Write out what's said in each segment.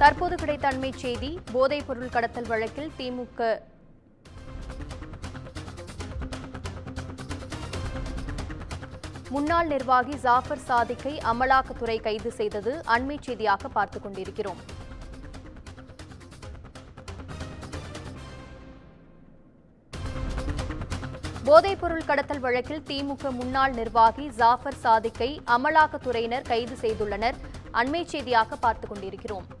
தற்போது கிடைத்த அண்மை செய்தி போதைப் பொருள் கடத்தல் வழக்கில் திமுக முன்னாள் நிர்வாகி ஜாஃபர் சாதிக்கை அமலாக்கத்துறை கைது செய்தது அண்மைச் செய்தியாக பார்த்துக் கொண்டிருக்கிறோம். போதைப் பொருள் கடத்தல் வழக்கில் திமுக முன்னாள் நிர்வாகி ஜாஃபர் சாதிக்கை அமலாக்கத்துறையினர் கைது செய்துள்ளனர். அண்மைச் செய்தியாக பார்த்துக் கொண்டிருக்கிறோம்.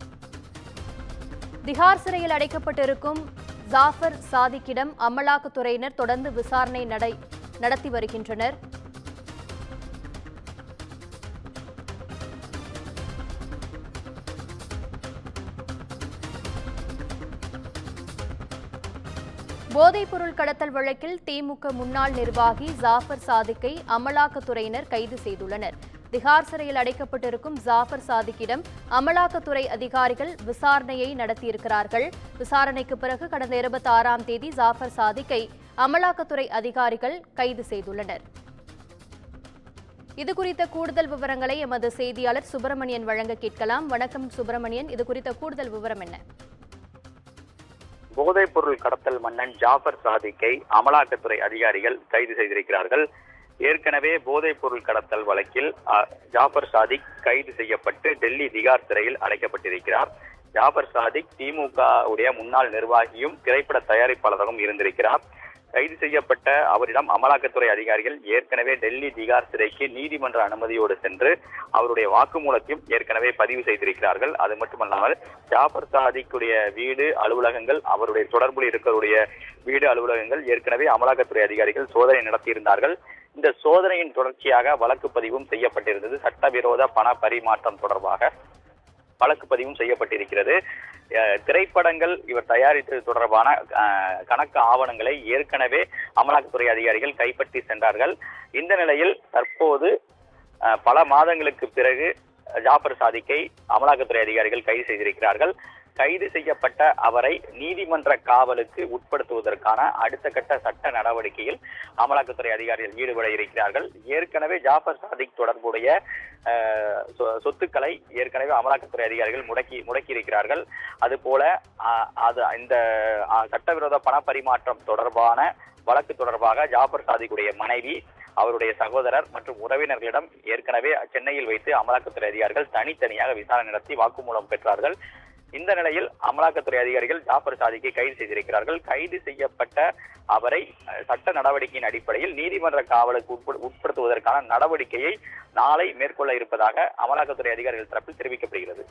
திகார் சிறையில் அடைக்கப்பட்டிருக்கும் ஜாஃபர் சாதிக்கிடம் அமலாக்கத்துறையினர் தொடர்ந்து விசாரணை நடை நடத்தி வருகின்றனர். போதைப் பொருள் கடத்தல் வழக்கில் திமுக முன்னாள் நிர்வாகி ஜாஃபர் சாதிக்கை அமலாக்கத்துறையினர் கைது செய்துள்ளனர். திகார் சிறையில் அடைக்கப்பட்டிருக்கும் ஜாஃபர் சாதிக்கிடம் அமலாக்கத்துறை அதிகாரிகள் விசாரணையை நடத்தியிருக்கிறார்கள். விசாரணைக்கு பிறகு கடந்த இருபத்தி ஆறாம் தேதி ஜாஃபர் சாதிக்கை அமலாக்கத்துறை அதிகாரிகள் கைது செய்துள்ளனர். இது குறித்த கூடுதல் விவரங்களை எமது செய்தியாளர் சுப்பிரமணியன் வழங்க கேட்கலாம். வணக்கம் சுப்பிரமணியன். இது குறித்த கூடுதல் விவரம் என்ன? போதைப் பொருள் கடத்தல் மன்னன் ஜாஃபர் சாதிக்கை அமலாக்கத்துறை அதிகாரிகள் கைது செய்திருக்கிறார்கள். ஏற்கனவே போதைப் பொருள் கடத்தல் வழக்கில் அ, ஜாஃபர் சாதிக் கைது செய்யப்பட்டு டெல்லி திகார் சிறையில் அடைக்கப்பட்டிருக்கிறார். ஜாஃபர் சாதிக் திமுக உடைய முன்னாள் நிர்வாகியும் திரைப்பட தயாரிப்பாளராகவும் இருந்திருக்கிறார். கைது செய்யப்பட்ட அவரிடம் அமலாக்கத்துறை அதிகாரிகள் ஏற்கனவே டெல்லி திகார் சிறைக்கு நீதிமன்ற அனுமதியோடு சென்று அவருடைய வாக்குமூலத்தையும் ஏற்கனவே பதிவு செய்திருக்கிறார்கள். அது மட்டுமல்லாமல் ஜாபர் சாதிக்குடைய வீடு அலுவலகங்கள் அவருடைய தொடர்பில் இருக்கக்கூடிய வீடு அலுவலகங்கள் ஏற்கனவே அமலாக்கத்துறை அதிகாரிகள் சோதனை நடத்தியிருந்தார்கள். இந்த சோதனையின் தொடர்ச்சியாக வழக்கு பதிவும் செய்யப்பட்டிருந்தது. சட்டவிரோத பண பரிமாற்றம் தொடர்பாக வழக்கு பதிவும் செய்யப்பட்டிருக்கிறது. திரைப்படங்கள் இவர் தயாரித்தது தொடர்பான கணக்கு ஆவணங்களை ஏற்கனவே அமலாக்கத்துறை அதிகாரிகள் கைப்பற்றி சென்றார்கள். இந்த நிலையில் தற்போது பல மாதங்களுக்கு பிறகு ஜாபர் சாதிக்கை அமலாக்கத்துறை அதிகாரிகள் கைது செய்திருக்கிறார்கள். கைது செய்யப்பட்ட அவரை நீதிமன்ற காவலுக்கு உட்படுத்துவதற்கான அடுத்த கட்ட சட்ட நடவடிக்கையில் அமலாக்கத்துறை அதிகாரிகள் ஈடுபட இருக்கிறார்கள். ஏற்கனவே ஜாஃபர் சாதிக் தொடர்புடைய சொ- சொத்துக்களை ஏற்கனவே அமலாக்கத்துறை அதிகாரிகள் முடக்கி முடக்கி இருக்கிறார்கள் அதுபோல அது இந்த சட்டவிரோத பண பரிமாற்றம் தொடர்பான வழக்கு தொடர்பாக ஜாஃபர் சாதிக்குடைய மனைவி அவருடைய சகோதரர் மற்றும் உறவினர்களிடம் ஏற்கனவே சென்னையில் வைத்து அமலாக்கத்துறை அதிகாரிகள் தனித்தனியாக விசாரணை நடத்தி வாக்குமூலம் பெற்றார்கள். இந்த நிலையில் அமலாக்கத்துறை அதிகாரிகள் ஜாஃபர் சாதிக்கை கைது செய்திருக்கிறார்கள். கைது செய்யப்பட்ட அவரை அஹ், சட்ட நடவடிக்கையின் அடிப்படையில் நீதிமன்ற காவலுக்கு உட்படு- உட்படுத்துவதற்கான நடவடிக்கையை நாளை மேற்கொள்ள இருப்பதாக அமலாக்கத்துறை அதிகாரிகள் தரப்பில் தெரிவிக்கப்படுகிறது.